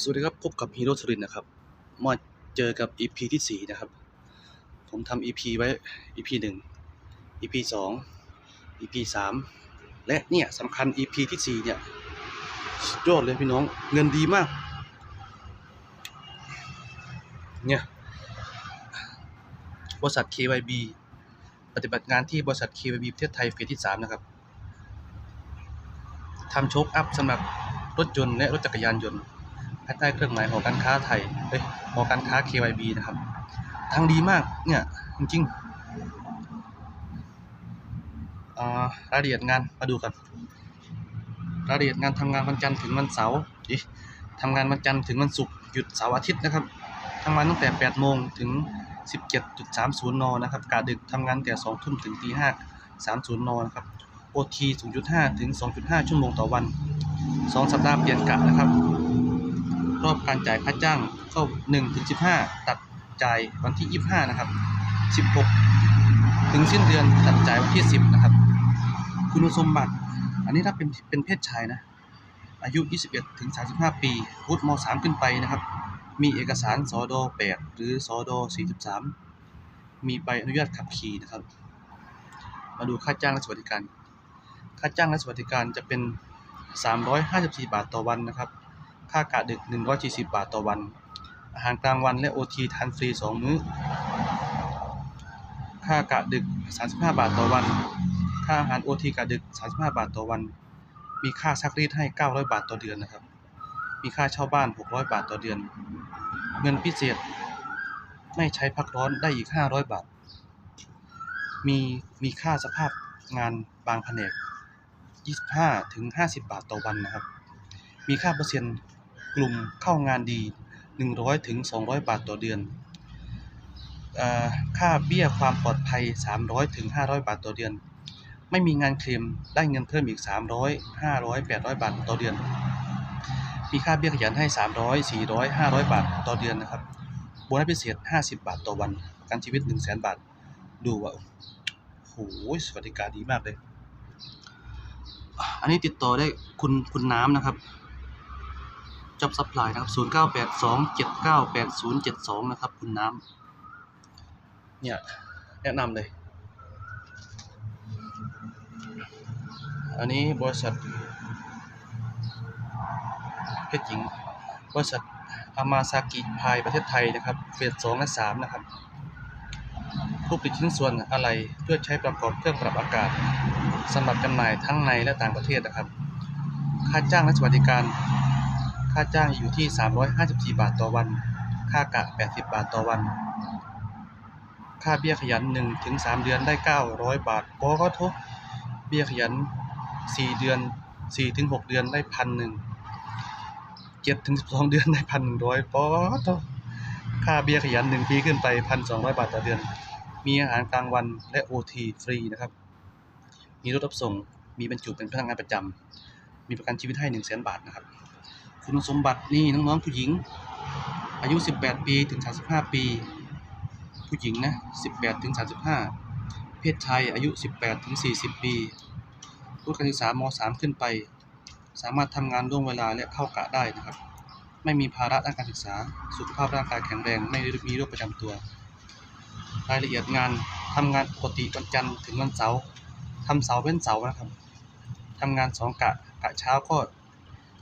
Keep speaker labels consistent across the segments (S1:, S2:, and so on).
S1: สวัสดีครับพบกับฮีโร่สุรินนะครับมาเจอกับ EP ที่ 4 นะครับ ผมทำ EP ไว้ EP 1 EP 2 EP 3 และเนี่ยสำคัญ EP ที่ 4 เนี่ยยอดเลยพี่น้องเงินดีมาก เนี่ยบริษัท KYB ปฏิบัติงานที่บริษัท KYB ประเทศไทยเฟสที่ 3 นะครับทำโชคอัพสำหรับรถยนต์และรถจักรยานยนต์ ภายใต้เครื่องหมายหอการค้าไทยเอ้ยหอการค้า KYB นะครับ ทางดีมากเนี่ยจริงๆรายละเอียดงานมาดูกันรายละเอียดงานทำงานวันจันทร์ถึงวันเสาร์อิทำงานวันจันทร์ถึงวันศุกร์หยุดเสาร์อาทิตย์นะครับทำงานตั้งแต่ 8 โมงถึง 17.30 น นะครับกะดึกทำงานแต่ 2 ทุ่มถึงตี5 30 น นะครับ OT 0.5 ถึง 2.5 ชั่วโมงต่อวัน 2 สัปดาห์เปลี่ยนกะนะครับ รอบการจ่ายค่าจ้างก็1ถึง15 ตัดจ่ายวันที่ 25 นะครับ 16 ถึงสิ้นเดือนตัดจ่ายวันที่ 10 นะครับ คุณสมบัติ อันนี้ถ้าเป็นเป็นเพศชายนะ อายุ 21 ถึง 35 ปีวุฒิม .3 ขึ้นไปนะครับ มีเอกสารสอดอ8หรือสอดอ43 มีใบอนุญาตขับขี่นะครับ มาดูค่าจ้างและสวัสดิการ ค่าจ้างและสวัสดิการจะเป็น 354 บาทต่อวันนะครับ ค่ากะดึก 140 บาทต่อวัน อาหารกลางวันและ OT ทานฟรี 2 มื้อ ค่ากะดึก 35 บาทต่อวัน ค่าอาหาร OT กะดึก 35 บาทต่อวัน มีค่าซักรีดให้ 900 บาทต่อเดือนนะครับ มีค่าเช่าบ้าน 600 บาทต่อเดือน เงินพิเศษ ไม่ใช้พักร้อนได้อีก 500 บาท มีมีค่าสภาพงานบางแผนก 25ถึง50 บาทต่อวันนะครับ มีค่าเปอร์เซ็นต์ กลุ่มเข้างานดี 100ถึง200 บาทต่อเดือนอค่าเบี้ยความปลอดภัย 300ถึง500 บาทต่อเดือน ไม่มีงานเคลมได้เงินเพิ่มอีก 300 500 800 บาทต่อเดือน มีค่าเบี้ยขยันให้ 300 400 500 บาทต่อเดือนนะครับโบนัสพิเศษ 50 บาทต่อวันประกันชีวิต 100,000 บาท ดูว่าโอ้โหสวัสดิการดีมากเลย อันนี้ติดต่อได้คุณคุณน้ำนะครับ Job Supply นะครับ0982798072นะครับ คุณน้ำเนี่ยแนะนำเลย อันนี้บริษัทเพชรหญิง บริษัทอามาซากิพายประเทศไทยนะครับเฟสสองและสามนะครับผู้ผลิตชิ้นส่วนอะไรเพื่อใช้ประกอบเครื่องปรับอากาศสำหรับจำหน่ายทั้งในและต่างประเทศนะครับ ค่าจ้างและสวัสดิการ ค่าจ้างอยู่ที่ 354 บาทต่อวัน ค่ากะ 80 บาทต่อวัน ค่าเบี้ยขยัน1ถึง3เดือนได้ 900 บาทปอก็ทบเบี้ยขยัน 4 เดือน4ถึง6เดือนได้พันหนึ่ง7ถึง12เดือนได้พันหนึ่งร้อยปอทบค่าเบี้ยขยัน1ปีขึ้นไป1,200บาทต่อเดือน มีอาหารกลางวันและ OT ฟรีนะครับ มีรถรับส่ง มีบรรจุเป็นพนักงานประจำ มีประกันชีวิตให้1 0 0 0 0แบาทนะครับ คุณสมบัตินี่น้องๆผู้หญิง อายุ 18 ปีถึง 35 ปี ผู้หญิงนะ 18 ถึง 35 เพศชายอายุ 18 ถึง 40 ปีวุฒิการศึกษาม3ขึ้นไป สามารถทำงานล่วงเวลาและเข้ากะได้นะครับ ไม่มีภาระด้านการศึกษา สุขภาพร่างกายแข็งแรง ไม่มีโรคประจำตัว รายละเอียดงานทำงานปกติวันจันทร์ถึงวันเสาร์ทำเสาร์เว้นเสาร์นะครับทำงาน2กะกะเช้าก็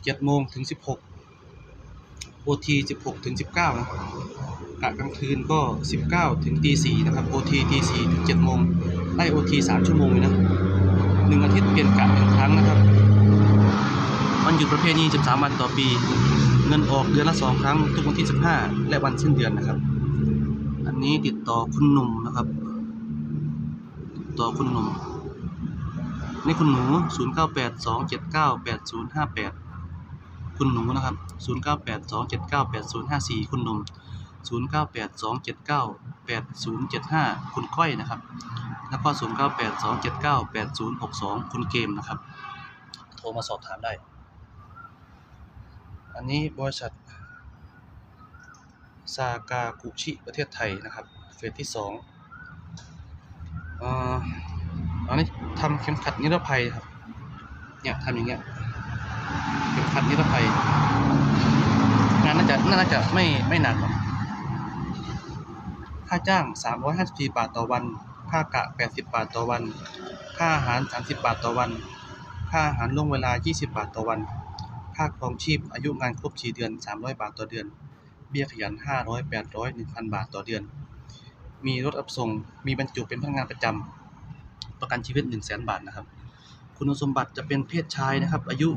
S1: 7โมงถึง 16 OT 16 ถึง 19 นะครับกะกลางคืนก็ 19 ถึงตี4นะครับ OT ตี4ถึง7โมงได้ OT 3 ชั่วโมงเลยนะหนึ่งอาทิตย์เปลี่ยนกะหนึ่งครั้งนะครับวันหยุดประเภทนี้ 13 วันต่อปี เงินออกเดือนละ 2 ครั้ง ทุกวันที่ 15 และวันสิ้นเดือนนะครับ อันนี้ติดต่อคุณหนุ่มนะครับ ติดต่อคุณหนุ่มนี่คุณหนู 0982798058 คุณหนูนะครับ 0982798054 คุณหนุ่ม 0982798075 คุณก้อยนะครับ แล้วก็ 0982798062 คุณเกมนะครับ โทรมาสอบถามได้ อันนี้บริษัทซากากุชิประเทศไทยนะครับ เฟสที่สองเอ่ออันนี้ทำเข็มขัดนิรภัยครับ เนี่ยทำอย่างเงี้ย เข็มขัดนิรภัย งานน่าจะน่าจะไม่ไม่หนักหรอกค่าจ้าง 354 บาทต่อวัน ค่ากะ 80 บาทต่อวัน ค่าอาหาร 30 บาทต่อวัน ค่าอาหารล่วงเวลา 20 บาทต่อวัน ค่าครองชีพอายุงานครบ 4 เดือน 300 บาทต่อเดือน เบี้ยขยัน 500 800 1,000 บาทต่อเดือน มีรถรับส่ง มีบรรจุเป็นพนักงานประจำ ประกันชีวิต 100,000 บาทนะครับ คุณสมบัติจะเป็นเพศชายนะครับ อายุ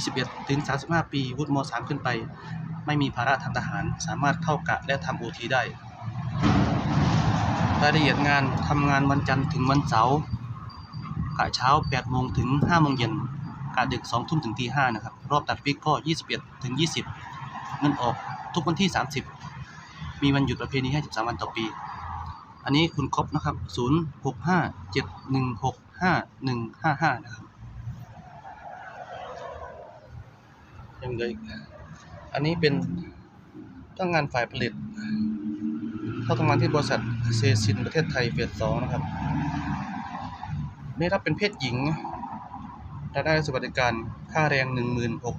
S1: 21ถึง35 ปี วุฒิม .3 ขึ้นไป ไม่มีภาระทางทหาร สามารถเข้ากะและทำโอทีได้ รายละเอียดงานทำงานวันจันทร์ถึงวันเสาร์กะเช้า8โมงถึง5โมงเย็นกะดึก2ทุ่มถึงตี5นะครับ รอบตัดวิกก็ 21ถึง20 เงินออกทุกวันที่ 30 มีวันหยุดประเพณีให้13วันต่อปี อันนี้คุณครบนะครับ 0657165155 นะครับ ยังเหลืออีก อันนี้เป็นพนักงานฝ่ายผลิต เข้าทำงานที่บริษัทเซซินประเทศไทยเฟสสองนะครับได้รับเป็นเพศหญิงรายได้สวัสดิการค่าแรง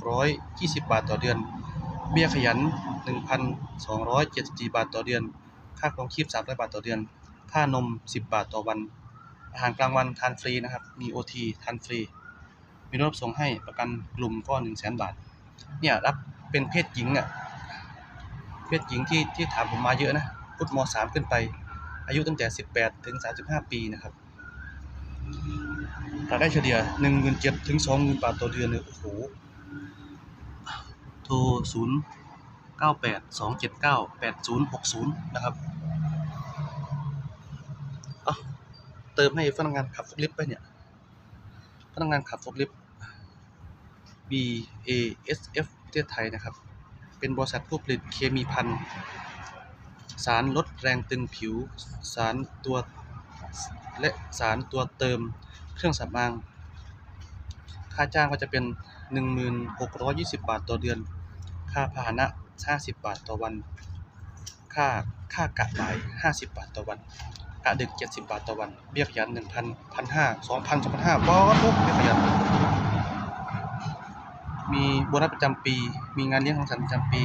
S1: 1620 บาทต่อเดือน เบี้ยขยัน 1,274 บาทต่อเดือน ค่าครองชีพ300บาทต่อเดือน ค่านม 10 บาทต่อวัน อาหารกลางวันทานฟรีนะครับ มีโอทีทานฟรี มีรถรับส่งให้ประกันกลุ่มก็ 1,000 0 บาท เนี่ยรับเป็นเพศหญิงอะเพศหญิงที่ที่ถามผมมาเยอะนะพุทธม .3 ขึ้นไป อายุตั้งแต่ 18 ถึง 35 ปีนะครับรายได้เฉลี่ย17,000ถึง20,000บาทต่อเดือนเนี่ยโอ้โหโทร 0 9 8 2 7 9 8 0 6 0 นะครับเอ้าเติมให้พนักงานขับฟลิฟต์ไปเนี่ยพนักงานขับฟลิฟต์ BASF ประเทศไทยนะครับ เป็นบริษัทผู้ผลิตเคมีพันสารลดแรงตึงผิว สารตัวและสารตัวเติมเครื่องสำอาง ค่าจ้างก็จะเป็น 1620 บาทต่อเดือน ค่าพาหนะ 50 บาทต่อวัน ค่าค่ากะบ่าย 50 บาทต่อวันกะดึก 70 บาทต่อวัน เบี้ยขยัน1,000 1,500 2,000 2,500บอสทุกเบี้ยขยัน มีโบนัสประจำปี มีงานเลี้ยงของสรรประจำปี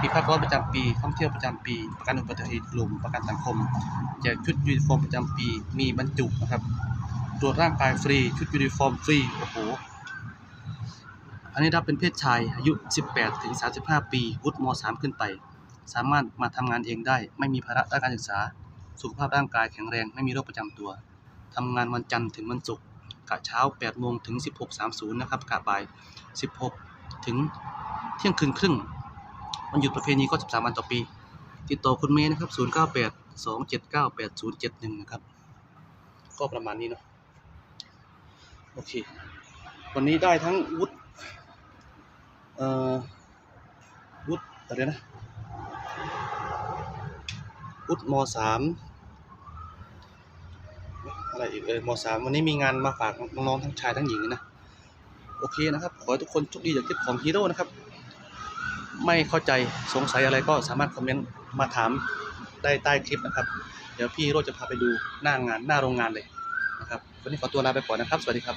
S1: มีภาคร้อนประจำปี ท่องเที่ยวประจำปี ประกันอุบัติเหตุกลุ่มประกันสังคมแจกชุดยูนิฟอร์มประจำปี มีบรรจุนะครับ ตรวจร่างกายฟรี ชุดยูนิฟอร์มฟรี โอ้โห อันนี้รับเป็นเพศชาย อายุ 18 ถึง 35 ปี วุฒิม .3 ขึ้นไป สามารถมาทำงานเองได้ ไม่มีภาระด้านการศึกษา สุขภาพร่างกายแข็งแรง ไม่มีโรคประจำตัว ทำงานวันจันทร์ถึงวันศุกร์ กะเช้า8โมงถึง 16.30 นะครับกะบ่าย 16 ถึงเที่ยงคืนครึ่งวันหยุดประเพณีก็ 13 วันต่อปี ติดต่อคุณเมย์นะครับ 098 279 8071 นะครับ ก็ประมาณนี้เนาะโอเค วันนี้ได้ทั้งวุฒิเอ่อวุฒิอะไรนะวุฒิมสาม อะไรอีกเออมสามวันนี้มีงานมาฝากน้องๆทั้งชายทั้งหญิงนะโอเคนะครับ ขอให้ทุกคนโชคดีจากคลิปของฮีโร่นะครับ ไม่เข้าใจสงสัยอะไรก็สามารถคอมเมนต์มาถามได้ใต้คลิปนะครับ เดี๋ยวพี่ฮีโร่จะพาไปดูหน้างานหน้าโรงงานเลยนะครับ วันนี้ขอตัวลาไปก่อนนะครับ สวัสดีครับ